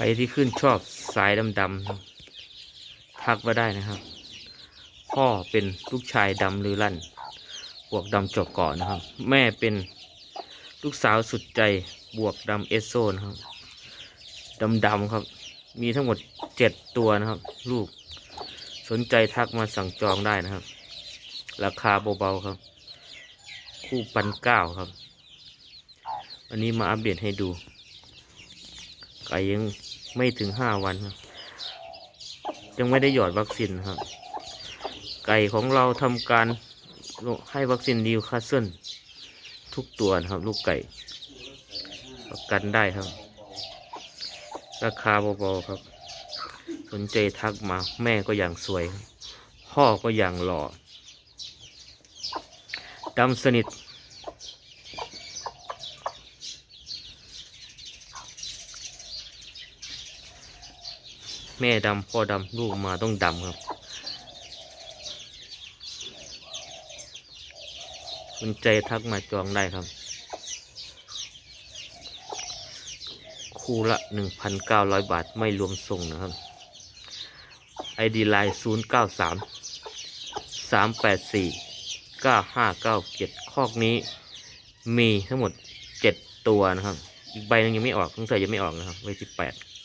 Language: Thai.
รที่ขึ้นชอบสายดำๆทักมาได้นะครับ พ่อเป็นลูกชายดำลือลั่นบวกดำจบกาะนนะครับ แม่เป็นลูกสาวสุดใจบวกดำเอสโซนะครับดำดำๆครับ มีทั้งหมดเจ็ดตัวนะครับ ลูกสนใจทักมาสั่งจองได้นะครับ ราคาเบาๆครับ คู่ปันเก้าครับ วันนี้มาอัปเดตให้ดูไก่ยัง ไม่ถึงห้าวันครับยังไม่ได้หยอดวัคซีนครับ ไก่ของเราทำการให้วัคซีนนิวคาสเซิลทุกตัวนะครับ ลูกไก่ประกันได้ครับ ราคาเบาๆครับ สนใจทักมา แม่ก็อย่างสวย พ่อก็อย่างหล่อดำสนิท แม่ดำพ่อดำลูกมาต้องดำครับสนใจทักมาจองได้ครับ คู่ละ 1,900 บาทไม่รวมส่งนะครับ ID ไลน์093 384 9597 คอกนี้มีทั้งหมด 7 ตัวนะครับ อีกใบหนึงยังไม่ออกสงสัยยังไม่ออกนะครับไว้18